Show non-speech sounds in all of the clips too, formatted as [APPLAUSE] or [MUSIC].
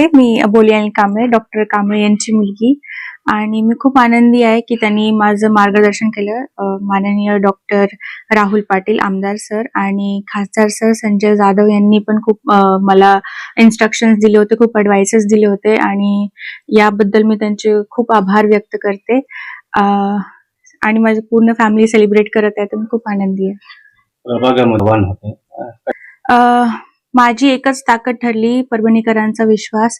नमस्ते मी बोली अनिल कांबळे डॉक्टर कांबळे यांची मुलगी. आणि मी खूप आनंदी आहे की त्यांनी माझं मार्गदर्शन केलं. माननीय डॉक्टर राहुल पाटील आमदार सर आणि खासदार सर संजय जाधव यांनी पण खूप मला इन्स्ट्रक्शन्स दिले होते खूप ॲडवाइसेस दिले होते. आणि याबद्दल मी त्यांचे खूप आभार व्यक्त करते. आणि माझी पूर्ण फॅमिली सेलिब्रेट करत आहे तर मी खूप आनंदी आहे. माझी एकच ताकद ठरली परभणीकरांचा विश्वास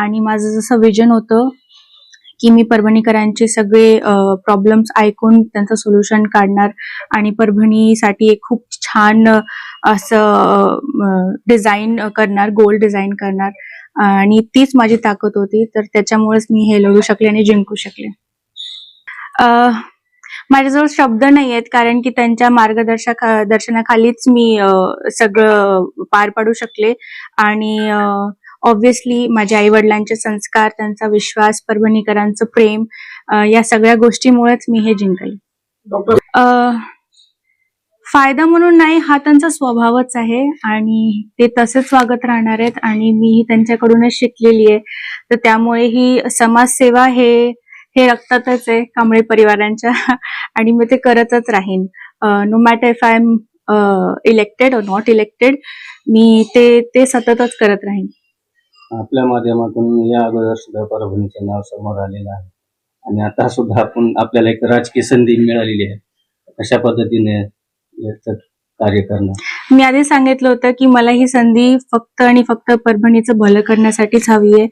आणि माझं जसं विजन होतं की मी परभणीकरांचे सगळे प्रॉब्लेम्स ऐकून त्यांचं सोल्युशन काढणार आणि परभणीसाठी एक खूप छान असं डिझाईन करणार गोल डिझाईन करणार. आणि तीच माझी ताकद होती. तर त्याच्यामुळेच मी हे लढू शकले आणि जिंकू शकले. अ, माझ्याजवळ शब्द नाही आहेत कारण की त्यांच्या मार्गदर्शक दर्शनाखालीच मी सगळं पार पाडू शकले. आणि ऑब्व्हियसली माझ्या आई वडिलांचे संस्कार त्यांचा विश्वास परभणीकरांचं प्रेम या सगळ्या गोष्टीमुळेच मी हे जिंकले. फायदा म्हणून नाही हा त्यांचा स्वभावच आहे. आणि ते तसेच वागत राहणार आहेत. आणि मीही त्यांच्याकडूनच शिकलेली आहे. तर त्यामुळे ही समाजसेवा हे हे रक्तातच आहे कांबळे परिवारांच्या. [LAUGHS] आणि मी ते करतच राहीन. No matter if I am elected or not elected मी ते ते सततच करत राहीन. आपल्या माध्यमातून या अगोदर सुद्धा परभणीचे नाव समोर आलेलं आहे. आणि आता सुद्धा आपण आपल्याला एक राजकीय संधी मिळालेली आहे. कशा पद्धतीने याचं कार्य करणं मी आधी सांगितलं होतं की मला ही संधी फक्त आणि फक्त परभणीचं भलं करण्यासाठीच हवी आहे.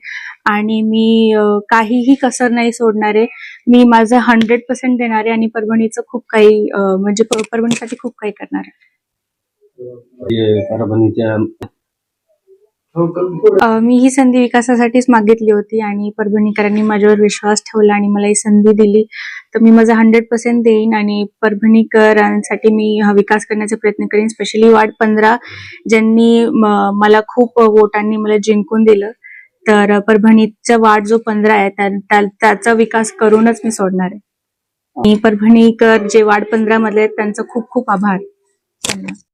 आणि मी काहीही कसर नाही सोडणार. आहे मी माझं हंड्रेड पर्सेंट देणार आहे आणि परभणीचं खूप काही म्हणजे परभणीसाठी खूप काही करणार. मी ही संधी विकासासाठीच मागितली होती आणि परभणीकरांनी माझ्यावर विश्वास ठेवला आणि मला ही संधी दिली. तर मी माझा हंड्रेड पर्सेंट देईन आणि परभणीकरांसाठी मी हा विकास करण्याचा प्रयत्न करीन. स्पेशली वार्ड पंधरा ज्यांनी मला खूप वोटांनी मला जिंकून दिलं. तर परभणीचा वार्ड जो पंधरा आहे त्या- त्या- त्याचा विकास करूनच मी सोडणार आहे. आणि परभणीकर जे वार्ड पंधरा मधले आहेत त्यांचं खूप खूप आभार. धन्यवाद.